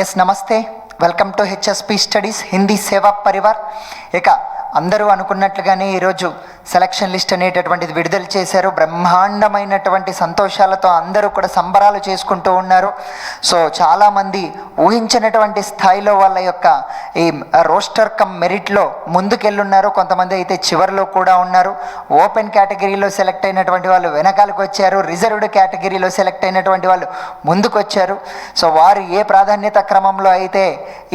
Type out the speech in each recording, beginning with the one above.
Yes నమస్తే. Welcome to HSP studies Hindi Seva Parivar. ఇక అందరూ అనుకున్నట్లుగానే ఈరోజు సెలక్షన్ లిస్ట్ అనేటటువంటిది విడుదల చేశారు. బ్రహ్మాండమైనటువంటి సంతోషాలతో అందరూ కూడా సంబరాలు చేసుకుంటూ ఉన్నారు. సో చాలామంది ఊహించినటువంటి స్థాయిలో వాళ్ళ యొక్క ఈ రోస్టర్ కమ్ మెరిట్లో ముందుకెళ్ళున్నారు. కొంతమంది అయితే చివరిలో కూడా ఉన్నారు. ఓపెన్ కేటగిరీలో సెలెక్ట్ అయినటువంటి వాళ్ళు వెనకాలకు వచ్చారు. రిజర్వ్డ్ కేటగిరీలో సెలెక్ట్ అయినటువంటి వాళ్ళు ముందుకు వచ్చారు సో వారు ఏ ప్రాధాన్యత క్రమంలో అయితే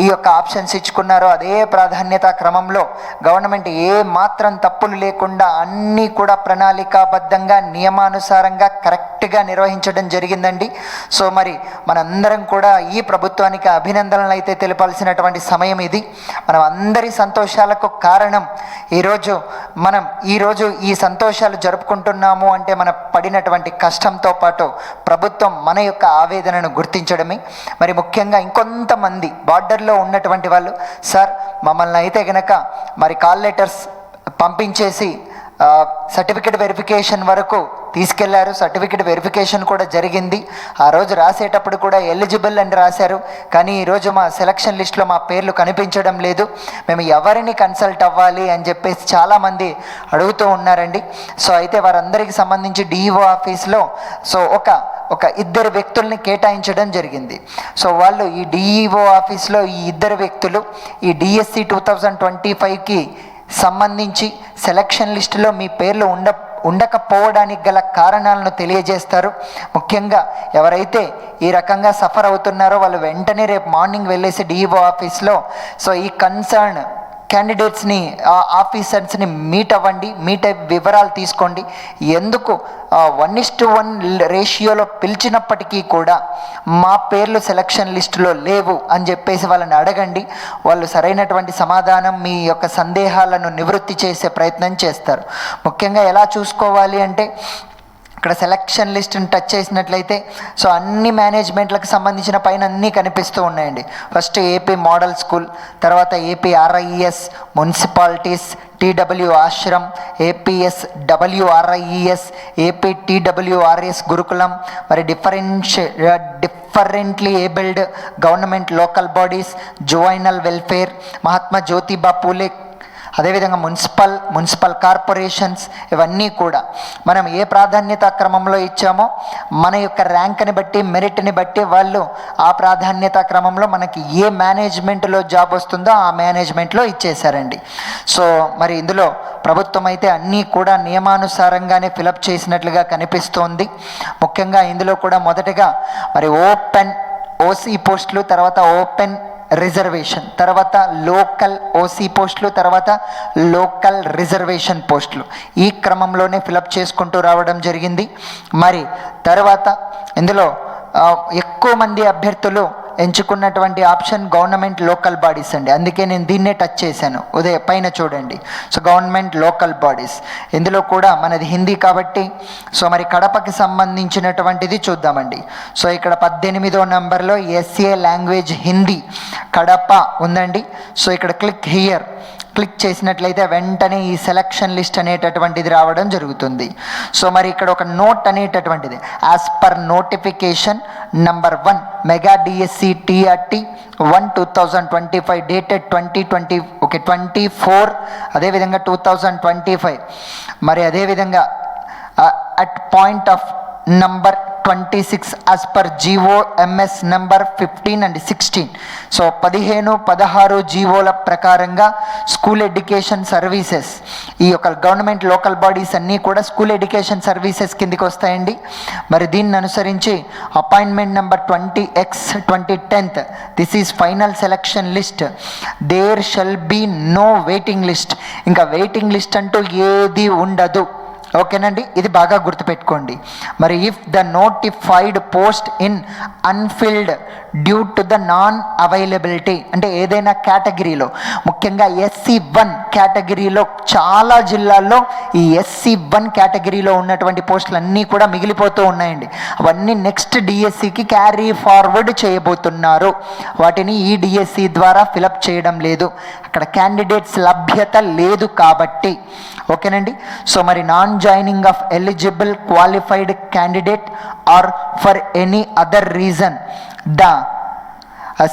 ఈ యొక్క ఆప్షన్స్ ఇచ్చుకున్నారో అదే ప్రాధాన్యత క్రమంలో గవర్నమెంట్ ఏ మాత్రం తప్పులు లేకుండా అన్నీ కూడా ప్రణాళికాబద్ధంగా నియమానుసారంగా కరెక్ట్గా నిర్వహించడం జరిగిందండి. సో మరి మనందరం కూడా ఈ ప్రభుత్వానికి అభినందనలు అయితే తెలపాల్సినటువంటి సమయం ఇది. మనం అందరి సంతోషాలకు కారణం ఈరోజు మనం ఈరోజు ఈ సంతోషాలు జరుపుకుంటున్నాము అంటే మన పడినటువంటి కష్టంతో పాటు ప్రభుత్వం మన యొక్క ఆవేదనను గుర్తించడమే. మరి ముఖ్యంగా ఇంకొంతమంది బార్డర్లో ఉన్నటువంటి వాళ్ళు సార్ మమ్మల్ని అయితే గనక మరి కాల్ లెటర్స్ పంపించేసి సర్టిఫికెట్ వెరిఫికేషన్ వరకు తీసుకెళ్ళారు. సర్టిఫికెట్ వెరిఫికేషన్ కూడా జరిగింది. ఆ రోజు రాసేటప్పుడు కూడా ఎలిజిబుల్ అని రాశారు. కానీ ఈరోజు మా సెలక్షన్ లిస్ట్లో మా పేర్లు కనిపించడం లేదు. మేము ఎవరిని కన్సల్ట్ అవ్వాలి అని చెప్పేసి చాలామంది అడుగుతూ ఉన్నారండి. సో అయితే వారందరికీ సంబంధించి డిఈఓ ఆఫీస్లో సో ఒక ఒక ఇద్దరు వ్యక్తుల్ని కేటాయించడం జరిగింది. సో వాళ్ళు ఈ డిఈఓ ఆఫీస్లో ఈ ఇద్దరు వ్యక్తులు ఈ డిఎస్సి టూ థౌజండ్ ట్వంటీ ఫైవ్కి సంబంధించి సెలక్షన్ లిస్టులో మీ పేర్లు ఉండ ఉండకపోవడానికి గల కారణాలను తెలియజేస్తారు. ముఖ్యంగా ఎవరైతే ఈ రకంగా సఫర్ అవుతున్నారో వాళ్ళు వెంటనే రేపు మార్నింగ్ వెళ్ళేసి డిఈఓ ఆఫీస్లో సో ఈ కన్సర్న్ క్యాండిడేట్స్ని ఆఫీసర్స్ని మీట్ అవ్వండి మీట్ అయ్యి వివరాలు తీసుకోండి. ఎందుకు? వన్ ఇస్ టు వన్ రేషియోలో పిలిచినప్పటికీ కూడా మా పేర్లు సెలక్షన్ లిస్టులో లేవు అని చెప్పేసి వాళ్ళని అడగండి. వాళ్ళు సరైనటువంటి సమాధానం మీ యొక్క సందేహాలను నివృత్తి చేసే ప్రయత్నం చేస్తారు. ముఖ్యంగా ఎలా చూసుకోవాలి అంటే ఇక్కడ సెలక్షన్ లిస్ట్ని టచ్ చేసినట్లయితే సో అన్ని మేనేజ్మెంట్లకు సంబంధించిన పైన అన్నీ కనిపిస్తూ ఉన్నాయండి. ఫస్ట్ ఏపీ మోడల్ స్కూల్ తర్వాత AP RIES municipalities TW Ashram APS WRIES AP TWRS Gurukulam మరి డిఫరెన్షి differently abled government local bodies juvenile welfare Mahatma Jyotiba Phule అదేవిధంగా మున్సిపల్ మున్సిపల్ కార్పొరేషన్స్ ఇవన్నీ కూడా మనం ఏ ప్రాధాన్యత క్రమంలో ఇచ్చామో మన యొక్క ర్యాంక్ని బట్టి మెరిట్ని బట్టి వాళ్ళు ఆ ప్రాధాన్యత క్రమంలో మనకి ఏ మేనేజ్మెంట్లో జాబ్ వస్తుందో ఆ మేనేజ్మెంట్లో ఇచ్చేశారండి. సో మరి ఇందులో ప్రభుత్వం అయితే అన్నీ కూడా నియమానుసారంగానే ఫిలప్ చేసినట్లుగా కనిపిస్తోంది. ముఖ్యంగా ఇందులో కూడా మొదటగా మరి ఓపెన్ ఓసీ పోస్టులు తర్వాత ఓపెన్ రిజర్వేషన్ తర్వాత లోకల్ ఓసీ పోస్టులు తర్వాత లోకల్ రిజర్వేషన్ పోస్టులు. ఈ క్రమంలోనే ఫిలప్ చేసుకుంటూ రావడం జరిగింది. మరి తర్వాత ఇందులో ఎక్కువ మంది అభ్యర్థులు ఎంచుకున్నటువంటి ఆప్షన్ గవర్నమెంట్ లోకల్ బాడీస్ అండి. అందుకే నేను దీన్నే టచ్ చేశాను. ఉదయ పైన చూడండి. సో గవర్నమెంట్ లోకల్ బాడీస్ ఇందులో కూడా మనది హిందీ కాబట్టి సో మరి కడపకి సంబంధించినటువంటిది చూద్దామండి. సో ఇక్కడ పద్దెనిమిదో నెంబర్లో ఎస్ఏ లాంగ్వేజ్ హిందీ కడప ఉందండి. సో ఇక్కడ క్లిక్ హియర్ క్లిక్ చేసినట్లయితే వెంటనే ఈ సెలక్షన్ లిస్ట్ అనేటటువంటిది రావడం జరుగుతుంది. సో మరి ఇక్కడ ఒక నోట్ అనేటటువంటిది. As per notification number one mega DSC TRT one two thousand twenty five dated twenty twenty okay twenty four అదేవిధంగా టూ థౌజండ్ ట్వంటీ ఫైవ్ మరి అదేవిధంగా at point of number twenty six as per GO MS number fifteen and sixteen so పదిహేను పదహారు జీవోల ప్రకారంగా school education services ఈ యొక్క government local bodies అన్నీ కూడా స్కూల్ ఎడ్యుకేషన్ సర్వీసెస్ కిందికి వస్తాయండి. మరి దీన్ని అనుసరించి appointment number twenty X twenty tenth this is final selection list there shall be no waiting list ఇంకా వెయిటింగ్ లిస్ట్ అంటూ ఏది ఉండదు. ఓకేనండి? ఇది బాగా గుర్తుపెట్టుకోండి. మరి if the notified post in unfilled due to the non availability అంటే ఏదైనా కేటగిరీలో ముఖ్యంగా ఎస్సీ వన్ కేటగిరీలో చాలా జిల్లాల్లో ఈ ఎస్సీ వన్ కేటగిరీలో ఉన్నటువంటి పోస్టులు అన్నీ కూడా మిగిలిపోతూ ఉన్నాయండి. అవన్నీ నెక్స్ట్ డిఎస్సికి క్యారీ ఫార్వర్డ్ చేయబోతున్నారు. వాటిని ఈ డిఎస్సి ద్వారా ఫిలప్ చేయడం లేదు. అక్కడ క్యాండిడేట్స్ లభ్యత లేదు కాబట్టి. ఓకేనండి? సో మరి non joining of eligible qualified candidate or for any other reason the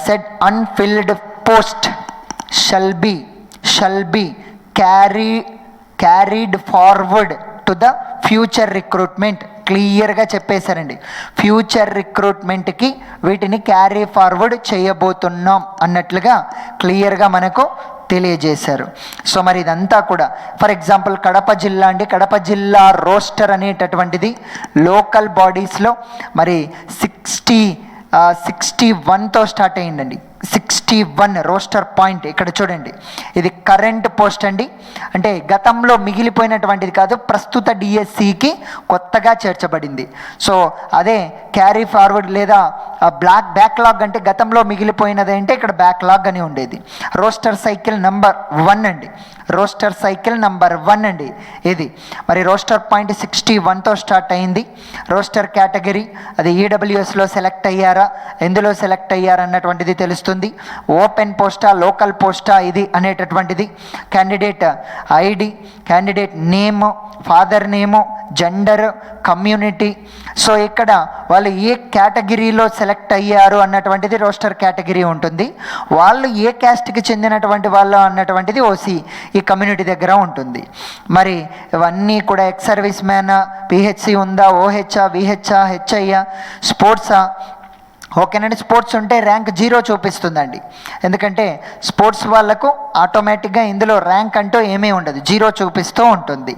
set unfilled post shall be shall be carry carried forward to the future recruitment క్లియర్గా చెప్పేశారండి. ఫ్యూచర్ రిక్రూట్మెంట్కి వీటిని క్యారీ ఫార్వర్డ్ చేయబోతున్నాం అన్నట్లుగా క్లియర్గా మనకు తెలియజేశారు. సో మరి ఇదంతా కూడా ఫర్ ఎగ్జాంపుల్ కడప జిల్లా అండి. కడప జిల్లా రోస్టర్ అనేటటువంటిది లోకల్ బాడీస్లో మరి సిక్స్టీ సిక్స్టీ వన్తో స్టార్ట్ అయ్యిందండి. సిక్స్టీ వన్ రోస్టర్ పాయింట్ ఇక్కడ చూడండి. ఇది కరెంట్ పోస్ట్ అండి. అంటే గతంలో మిగిలిపోయినటువంటిది కాదు ప్రస్తుత డిఎస్సికి కొత్తగా చేర్చబడింది. సో అదే క్యారీ ఫార్వర్డ్ లేదా బ్లాక్ బ్యాక్లాగ్ అంటే గతంలో మిగిలిపోయినది అంటే ఇక్కడ బ్యాక్లాగ్ అని ఉండేది. రోస్టర్ సైకిల్ నంబర్ వన్ అండి. రోస్టర్ సైకిల్ నంబర్ వన్ అండి ఇది. మరి రోస్టర్ పాయింట్ సిక్స్టీ వన్తో స్టార్ట్ అయింది. రోస్టర్ కేటగిరీ అది ఈడబ్ల్యూఎస్లో సెలెక్ట్ అయ్యారా? ఎందులో సెలెక్ట్ అయ్యారా అన్నటువంటిది తెలుస్తుంది. ఓపెన్ పోస్టా లోకల్ పోస్టా ఇది అనేటటువంటిది. Candidate ID candidate name father name gender community. So ఇక్కడ వాళ్ళు ఏ కేటగిరీలో సెలెక్ట్ అయ్యారు అన్నటువంటిది రోస్టర్ కేటగిరీ ఉంటుంది. వాళ్ళు ఏ క్యాస్ట్కి చెందినటువంటి వాళ్ళు అన్నటువంటిది ఓసీ ఈ కమ్యూనిటీ దగ్గర ఉంటుంది. మరి ఇవన్నీ కూడా ఎక్స్ సర్వీస్ మ్యాన్ పిహెచ్సి ఉందా ఓహెచ్ఆ విహెచ్ఆ హెచ్ఐఆ స్పోర్ట్సా ఓకేనండి స్పోర్ట్స్ ఉంటే ర్యాంక్ జీరో చూపిస్తుందండి. ఎందుకంటే స్పోర్ట్స్ వాళ్ళకు ఆటోమేటిక్గా ఇందులో ర్యాంక్ అంటూ ఏమీ ఉండదు. జీరో చూపిస్తూ ఉంటుంది.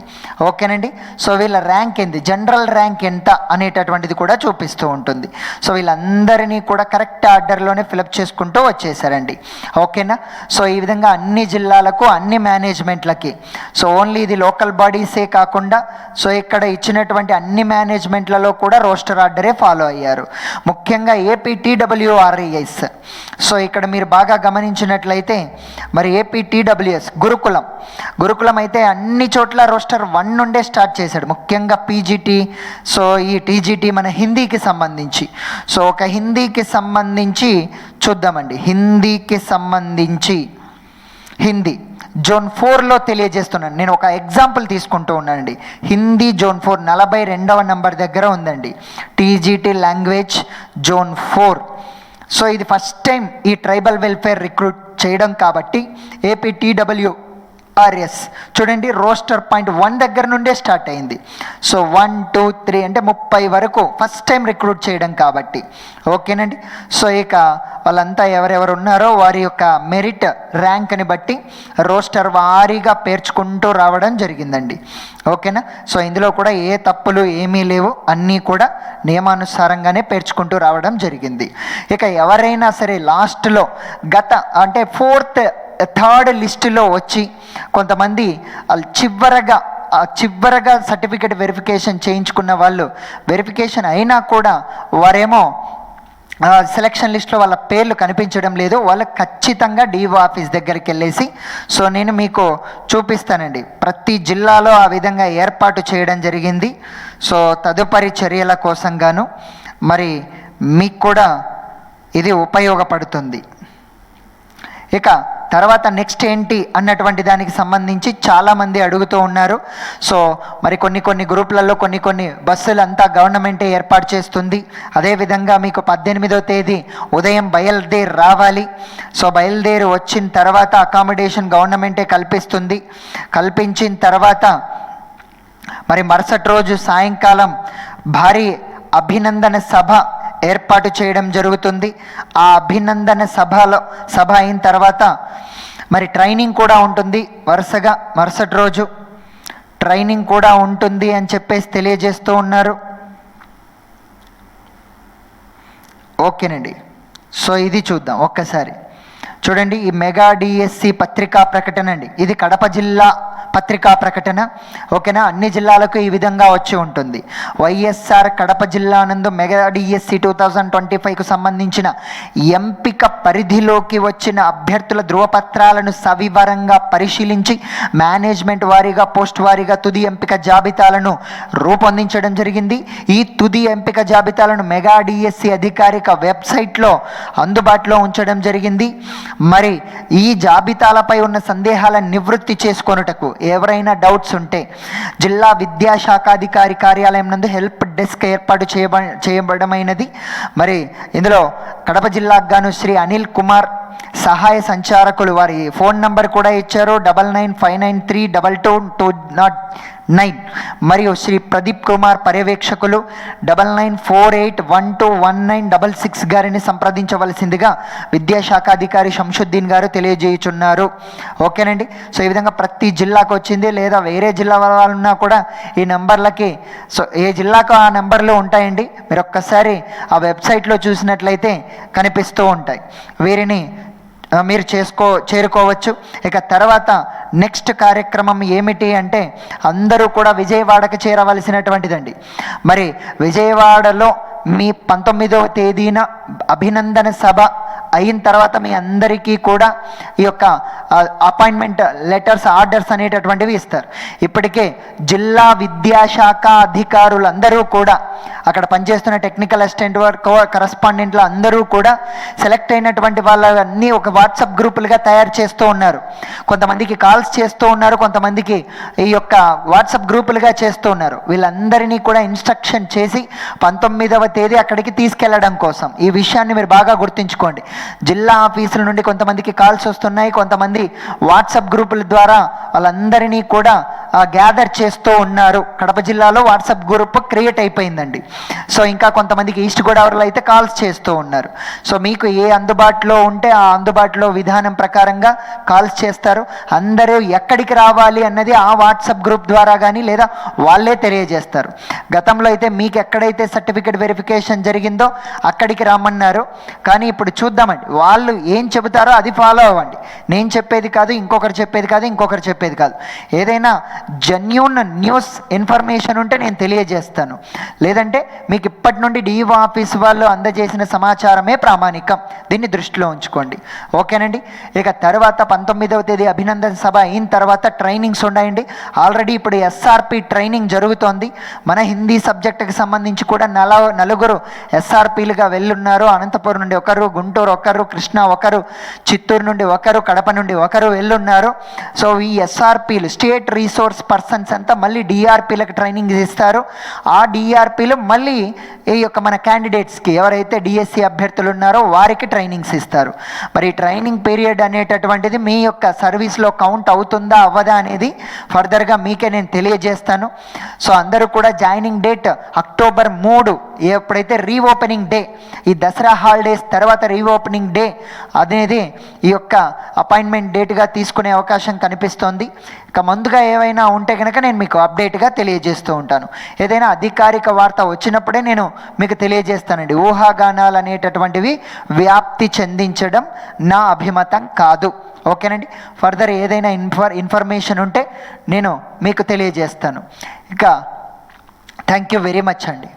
ఓకేనండి సో వీళ్ళ ర్యాంక్ ఏంది? జనరల్ ర్యాంక్ ఎంత అనేటటువంటిది కూడా చూపిస్తూ ఉంటుంది. సో వీళ్ళందరినీ కూడా కరెక్ట్ ఆర్డర్లోనే ఫిలప్ చేసుకుంటూ వచ్చేసారండి. ఓకేనా సో ఈ విధంగా అన్ని జిల్లాలకు అన్ని మేనేజ్మెంట్లకి సో ఓన్లీ ఇది లోకల్ బాడీసే కాకుండా సో ఇక్కడ ఇచ్చినటువంటి అన్ని మేనేజ్మెంట్లలో కూడా రోస్టర్ ఆర్డరే ఫాలో అయ్యారు. ముఖ్యంగా ఏ ఏపీ టీడబ్ల్యూఆర్ఈఎస్ సో ఇక్కడ మీరు బాగా గమనించినట్లయితే మరి ఏపీ టీడబ్ల్యూఎస్ గురుకులం. గురుకులం అయితే అన్ని చోట్ల రోస్టర్ వన్ నుండే స్టార్ట్ చేశాడు. ముఖ్యంగా పీజీటీ సో ఈ టీజీటీ మన హిందీకి సంబంధించి. సో ఒక హిందీకి సంబంధించి చూద్దామండి. హిందీకి సంబంధించి. హిందీ. జోన్ ఫోర్లో తెలియజేస్తున్నాను. నేను ఒక ఎగ్జాంపుల్ తీసుకుంటూ ఉన్నానండి. హిందీ జోన్ ఫోర్ నలభై రెండవ నెంబర్ దగ్గర ఉందండి. TGT language zone four. So ఇది ఫస్ట్ టైం ఈ ట్రైబల్ వెల్ఫేర్ రిక్రూట్ చేయడం కాబట్టి ఏపీ టీడబ్ల్యూ ఆర్ఎస్ చూడండి రోస్టర్ పాయింట్ వన్ దగ్గర నుండే స్టార్ట్ అయింది. సో వన్ టూ త్రీ అంటే ముప్పై వరకు ఫస్ట్ టైం రిక్రూట్ చేయడం కాబట్టి. ఓకేనండి? సో ఇక వాళ్ళంతా ఎవరెవరు ఉన్నారో వారి యొక్క మెరిట్ ర్యాంక్ని బట్టి రోస్టర్ వారీగా పేర్చుకుంటూ రావడం జరిగిందండి. ఓకేనా? సో ఇందులో కూడా ఏ తప్పులు ఏమీ లేవు. అన్నీ కూడా నియమానుసారంగానే పేర్చుకుంటూ రావడం జరిగింది. ఇక ఎవరైనా సరే లాస్ట్లో గత అంటే ఫోర్త్ థర్డ్ లిస్టులో వచ్చి కొంతమంది చివరగా చివరగా సర్టిఫికేట్ వెరిఫికేషన్ చేయించుకున్న వాళ్ళు వెరిఫికేషన్ అయినా కూడా వారేమో సెలక్షన్ లిస్ట్లో వాళ్ళ పేర్లు కనిపించడం లేదు. వాళ్ళు ఖచ్చితంగా డిఓ ఆఫీస్ దగ్గరికి వెళ్ళేసి సో నేను మీకు చూపిస్తానండి. ప్రతి జిల్లాలో ఆ విధంగా ఏర్పాటు చేయడం జరిగింది. సో తదుపరి చర్యల కోసం గాను మరి మీకు కూడా ఇది ఉపయోగపడుతుంది. ఇక తర్వాత నెక్స్ట్ ఏంటి అన్నటువంటి దానికి సంబంధించి చాలామంది అడుగుతూ ఉన్నారు. సో మరి కొన్ని కొన్ని గ్రూపులలో కొన్ని కొన్ని బస్సులు అంతా గవర్నమెంటే ఏర్పాటు చేస్తుంది. అదేవిధంగా మీకు పద్దెనిమిదో తేదీ ఉదయం బయలుదేరి రావాలి. సో బయలుదేరి వచ్చిన తర్వాత అకామిడేషన్ గవర్నమెంటే కల్పిస్తుంది. కల్పించిన తర్వాత మరి మరుసటి రోజు సాయంకాలం భారీ అభినందన సభ ఏర్పాటు చేయడం జరుగుతుంది. ఆ అభినందన సభలో సభ అయిన తర్వాత మరి ట్రైనింగ్ కూడా ఉంటుంది. వరుసగా మరుసటి రోజు ట్రైనింగ్ కూడా ఉంటుంది అని చెప్పేసి తెలియజేస్తూ ఉన్నారు. ఓకేనండి. సో ఇది చూద్దాం ఒక్కసారి. చూడండి ఈ మెగా డిఎస్సి పత్రికా ప్రకటన అండి. ఇది కడప జిల్లా పత్రికా ప్రకటన. ఓకేనా? అన్ని జిల్లాలకు ఈ విధంగా వచ్చి ఉంటుంది. వైఎస్ఆర్ కడప జిల్లా నందు mega DSC two thousand twenty ఫైవ్కు సంబంధించిన ఎంపిక పరిధిలోకి వచ్చిన అభ్యర్థుల ధృవపత్రాలను సవివరంగా పరిశీలించి మేనేజ్మెంట్ వారీగా పోస్ట్ వారీగా తుది ఎంపిక జాబితాలను రూపొందించడం జరిగింది. ఈ తుది ఎంపిక జాబితాలను మెగా డిఎస్సి అధికారిక వెబ్సైట్లో అందుబాటులో ఉంచడం జరిగింది. మరి ఈ జాబితాలపై ఉన్న సందేహాలను నివృత్తి చేసుకొనుటకు ఎవరైనా డౌట్స్ ఉంటే జిల్లా విద్యాశాఖాధికారి కార్యాలయం నందు హెల్ప్ డెస్క్ ఏర్పాటు చేయబ చేయబడమైనది. మరి ఇందులో కడప జిల్లాకు గాను శ్రీ అనిల్ కుమార్ సహాయ సంచారకులు వారి ఫోన్ నంబర్ కూడా ఇచ్చారు. Double nine five nine three double two two naught nine. మరియు Shri Pradeep Kumar పర్యవేక్షకులు double nine four eight one two one nine double six గారిని సంప్రదించవలసిందిగా విద్యాశాఖ అధికారి శంషుద్దీన్ గారు తెలియజేయుచున్నారు. ఓకేనండి? సో ఈ విధంగా ప్రతి జిల్లాకు వచ్చింది లేదా వేరే జిల్లా వాళ్ళు ఉన్నా కూడా ఈ నెంబర్లకి సో ఏ జిల్లాకు ఆ నెంబర్లు ఉంటాయండి? మీరు ఒక్కసారి ఆ వెబ్సైట్లో చూసినట్లయితే కనిపిస్తూ ఉంటాయి. వీరిని మీరు చేసుకో చేరుకోవచ్చు. ఇక తర్వాత నెక్స్ట్ కార్యక్రమం ఏమిటి అంటే అందరూ కూడా విజయవాడకు చేరవలసినటువంటిదండి. మరి విజయవాడలో మీ పంతొమ్మిదవ తేదీన అభినందన సభ అయిన తర్వాత మీ అందరికీ కూడా ఈ యొక్క అపాయింట్మెంట్ లెటర్స్ ఆర్డర్స్ అనేటటువంటివి ఇస్తారు. ఇప్పటికే జిల్లా విద్యాశాఖ అధికారులందరూ కూడా అక్కడ పనిచేస్తున్న టెక్నికల్ అసిస్టెంట్ వర్క్ కరస్పాండెంట్లు అందరూ కూడా సెలెక్ట్ అయినటువంటి వాళ్ళన్నీ ఒక వాట్సాప్ గ్రూపులుగా తయారు చేస్తూ ఉన్నారు. కొంతమందికి కాల్స్ చేస్తూ ఉన్నారు కొంతమందికి ఈ యొక్క వాట్సాప్ గ్రూపులుగా చేస్తూ ఉన్నారు. వీళ్ళందరినీ కూడా ఇన్స్ట్రక్షన్ చేసి పంతొమ్మిదవ తేదీ అక్కడికి తీసుకెళ్ళడం కోసం. ఈ విషయాన్ని మీరు బాగా గుర్తుంచుకోండి. జిల్లా ఆఫీసుల నుండి కొంతమందికి కాల్స్ వస్తున్నాయి. కొంతమంది వాట్సాప్ గ్రూపుల ద్వారా వాళ్ళందరినీ కూడా గ్యాదర్ చేస్తూ ఉన్నారు. కడప జిల్లాలో వాట్సాప్ గ్రూప్ క్రియేట్ అయిపోయిందండి. సో ఇంకా కొంతమందికి ఈస్ట్ గోదావరిలో అయితే కాల్స్ చేస్తూ ఉన్నారు. సో మీకు ఏ అందుబాటులో ఉంటే ఆ అందుబాటులో విధానం ప్రకారంగా కాల్స్ చేస్తారు. అందరూ ఎక్కడికి రావాలి అన్నది ఆ వాట్సాప్ గ్రూప్ ద్వారా కానీ లేదా వాళ్ళే తెలియజేస్తారు. గతంలో అయితే మీకు ఎక్కడైతే సర్టిఫికేట్ వెరిఫికేషన్ జరిగిందో అక్కడికి రమ్మన్నారు. కానీ ఇప్పుడు చూద్దాం చూద్దామండి వాళ్ళు ఏం చెబుతారో అది ఫాలో అవ్వండి నేను చెప్పేది కాదు ఇంకొకరు చెప్పేది కాదు ఇంకొకరు చెప్పేది కాదు. ఏదైనా జెన్యున్ న్యూస్ ఇన్ఫర్మేషన్ ఉంటే నేను తెలియజేస్తాను. లేదంటే మీకు ఇప్పటి నుండి డిఓ ఆఫీస్ వాళ్ళు అందజేసిన సమాచారమే ప్రామాణికం. దీన్ని దృష్టిలో ఉంచుకోండి. ఓకేనండి? ఇక తర్వాత పంతొమ్మిదవ తేదీ అభినందన సభ అయిన తర్వాత ట్రైనింగ్స్ ఉన్నాయండి. ఆల్రెడీ ఇప్పుడు ఎస్ఆర్పి ట్రైనింగ్ జరుగుతోంది. మన హిందీ సబ్జెక్టుకి సంబంధించి కూడా నల నలుగురు ఎస్ఆర్పీలుగా వెళ్ళున్నారు. అనంతపురం నుండి ఒకరు గుంటూరు ఒకరు కృష్ణా ఒకరు చిత్తూరు నుండి ఒకరు కడప నుండి ఒకరు వెళ్ళున్నారు. సో ఈ ఎస్ఆర్పీలు స్టేట్ రీసోర్స్ పర్సన్స్ అంతా మళ్ళీ డిఆర్పీలకు ట్రైనింగ్ ఇస్తారు ఆ డిఆర్పీలు మళ్ళీ ఈ యొక్క మన క్యాండిడేట్స్కి ఎవరైతే డిఎస్సి అభ్యర్థులు ఉన్నారో వారికి ట్రైనింగ్స్ ఇస్తారు. మరి ఈ ట్రైనింగ్ పీరియడ్ అనేటటువంటిది మీ యొక్క సర్వీస్లో కౌంట్ అవుతుందా అవ్వదా అనేది ఫర్దర్గా మీకే నేను తెలియజేస్తాను. సో అందరూ కూడా జాయినింగ్ డేట్ అక్టోబర్ మూడు ఎప్పుడైతే రీఓపెనింగ్ డే ఈ దసరా హాలిడేస్ తర్వాత రీఓపెనింగ్ డే అనేది ఈ యొక్క అపాయింట్మెంట్ డేట్గా తీసుకునే అవకాశం కనిపిస్తోంది. ఇక ముందుగా ఏవైనా ఉంటే కనుక నేను మీకు అప్డేట్గా తెలియజేస్తూ ఉంటాను. ఏదైనా అధికారిక వార్త వచ్చినప్పుడే నేను మీకు తెలియజేస్తానండి. ఊహాగానాలు అనేటటువంటివి వ్యాప్తి చెందించడం నా అభిమతం కాదు. ఓకేనండి? ఫర్దర్ ఏదైనా ఇన్ఫర్ ఇన్ఫర్మేషన్ ఉంటే నేను మీకు తెలియజేస్తాను. ఇక థ్యాంక్ యూ వెరీ మచ్ అండి.